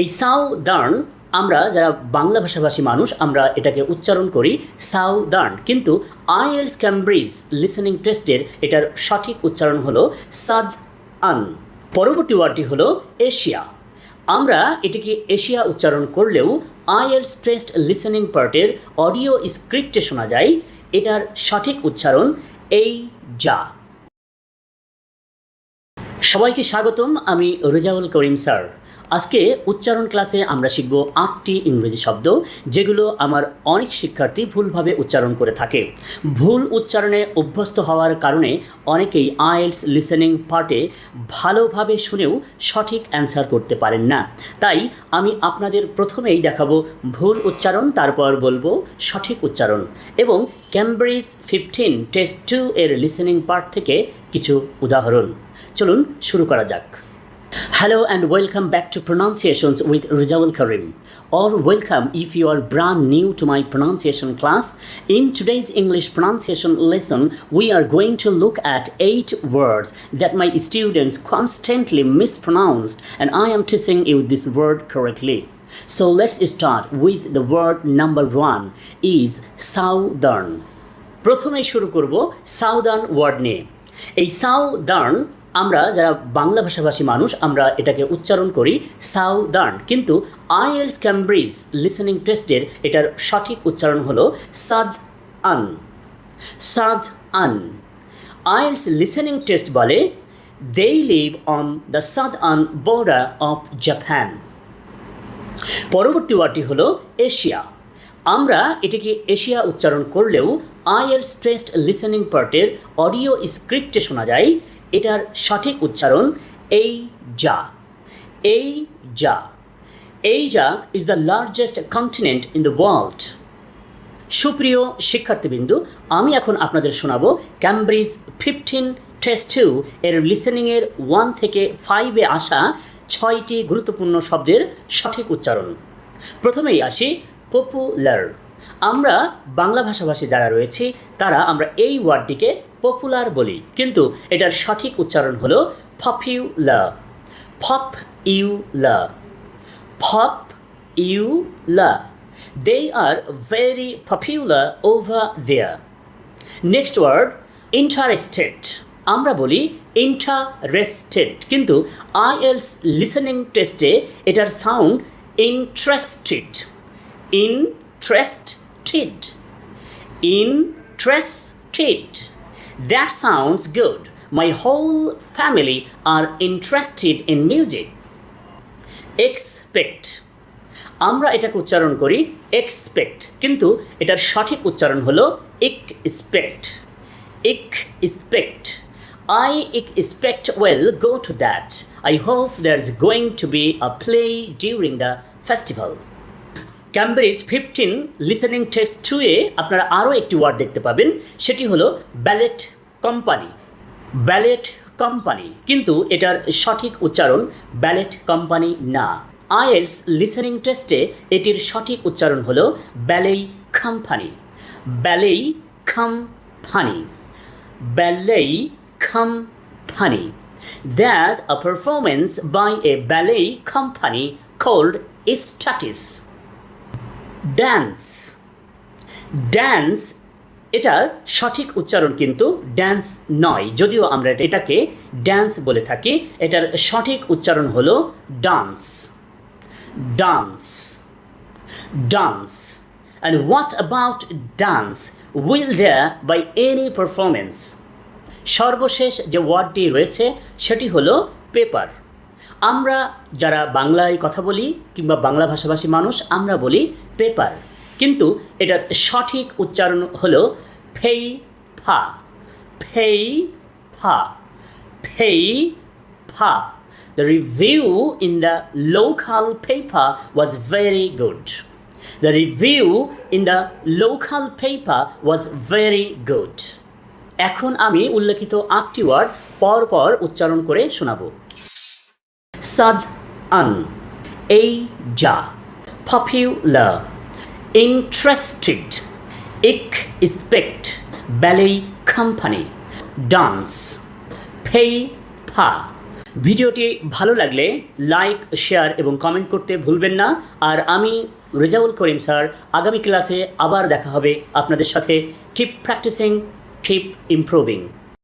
এই সাউ দার্ন আমরা যারা বাংলা ভাষাভাষী মানুষ, আমরা এটাকে উচ্চারণ করি সাউ দার্ন কিন্তু আইএলস ক্যামব্রিজ লিসেনিং টেস্টের এটার সঠিক উচ্চারণ হলো সাদ আন। পরবর্তী ওয়ার্ডটি হলো এশিয়া। আমরা এটিকে এশিয়া উচ্চারণ করলেও আইএলস টেস্ট লিসেনিং পার্টের অডিও স্ক্রিপ্টে শোনা যায়, এটার সঠিক উচ্চারণ এই যা সবাইকে স্বাগতম, আমি রেজাউল করিম স্যার। আজকে উচ্চারণ ক্লাসে আমরা শিখব আটটি ইংরেজি শব্দ, যেগুলো আমার অনেক শিক্ষার্থী ভুলভাবে উচ্চারণ করে থাকে। ভুল উচ্চারণে অভ্যস্ত হওয়ার কারণে অনেকেই আইএলস লিসেনিং পার্টে ভালোভাবে শুনেও সঠিক অ্যান্সার করতে পারেন না। তাই আমি আপনাদের প্রথমেই দেখাবো ভুল উচ্চারণ, তারপর বলব সঠিক উচ্চারণ। এবং ক্যামব্রিজ ফিফটিন টেস্ট টু এর লিসেনিং পার্ট থেকে কিছু উদাহরণ। চলুন শুরু করা যাক। Hello and welcome back to Pronunciations with Rizawal Karim, or welcome if you are brand new to my pronunciation class. In today's English pronunciation lesson, we are going to look at eight words that my students constantly mispronounced, and I am teaching you this word correctly. So let's start with the word number one is southern. প্রথমেই শুরু করব southern word নিয়ে এই southern আমরা যারা বাংলা ভাষাভাষী মানুষ, আমরা এটাকে উচ্চারণ করি সাউদার্ন। কিন্তু আইএলস ক্যামব্রিজ লিসেনিং টেস্টের এটার সঠিক উচ্চারণ হলো Sudan Sudan IELTS listening test বলে they live on the Sudan border of Japan পরবর্তী ওয়ার্ডটি হলো এশিয়া। আমরা এটিকে এশিয়া উচ্চারণ করলেও আইএল স্ট্রেসড লিসেনিং পার্টের অডিও স্ক্রিপ্টে শোনা যায় এটার সঠিক উচ্চারণ এই যা এই যা। এই যা is the largest continent in the world সুপ্রিয় শিক্ষার্থীবৃন্দু, আমি এখন আপনাদের শোনাবো ক্যামব্রিজ ফিফটিন টেস্ট টু এর লিসেনিংয়ের ওয়ান থেকে ফাইভে আসা ছয়টি গুরুত্বপূর্ণ শব্দের সঠিক উচ্চারণ। প্রথমেই আসি পপুলার আমরা বাংলা ভাষাভাষী যারা রয়েছি, তারা আমরা এই ওয়ার্ডটিকে পপুলার বলি। কিন্তু এটার সঠিক উচ্চারণ হলো popular popular popular They are very popular over there. Next word interested আমরা বলি ইন্টারেস্টেড কিন্তু আইএলস লিসেনিং টেস্টে এটার sound interested interested interested that sounds good my whole family are interested in music expect আমরা এটাকে উচ্চারণ করি এক্সপেক্ট কিন্তু এটার সঠিক উচ্চারণ হলো ইক স্পেক্ট expect I expect well go to that I hope there is going to be a play during the festival Cambridge fifteen listening test two আপনারা আরও একটি ওয়ার্ড দেখতে পাবেন। সেটি হলো ব্যালেট কোম্পানি ব্যালেট কোম্পানি কিন্তু এটার সঠিক উচ্চারণ ব্যালেট কোম্পানি না। আইএলস লিসেনিং টেস্টে এটির সঠিক উচ্চারণ হলো ballet company ballet company ballet company There's a performance by a ballet company called Statis. Dance dance এটার সঠিক উচ্চারণ কিন্তু ড্যান্স নয়। যদিও আমরা এটাকে ড্যান্স বলে থাকি, এটার সঠিক উচ্চারণ হলো dance dance dance and what about dance will there be any performance সর্বশেষ যে ওয়ার্ডটি রয়েছে, সেটি হলো পেপার আমরা যারা বাংলায় কথা বলি কিংবা বাংলা ভাষাভাষী মানুষ, আমরা বলি পেপার। কিন্তু এটার সঠিক উচ্চারণ হলো ফেই ফা। ফেই ফা। ফেই ফা। The review in the local paper was very good. The review in the local paper was very good. এখন আমি উল্লেখিত আটটি ওয়ার্ড পর পর উচ্চারণ করে শোনাবো। সাদ আন এই যা popular interested expect ballet company dance Fei ফা ভিডিওটি ভালো লাগলে লাইক শেয়ার এবং কমেন্ট করতে ভুলবেন না। আর আমি রেজাউল করিম স্যার, আগামী ক্লাসে আবার দেখা হবে আপনাদের সাথে। Keep practising keep improving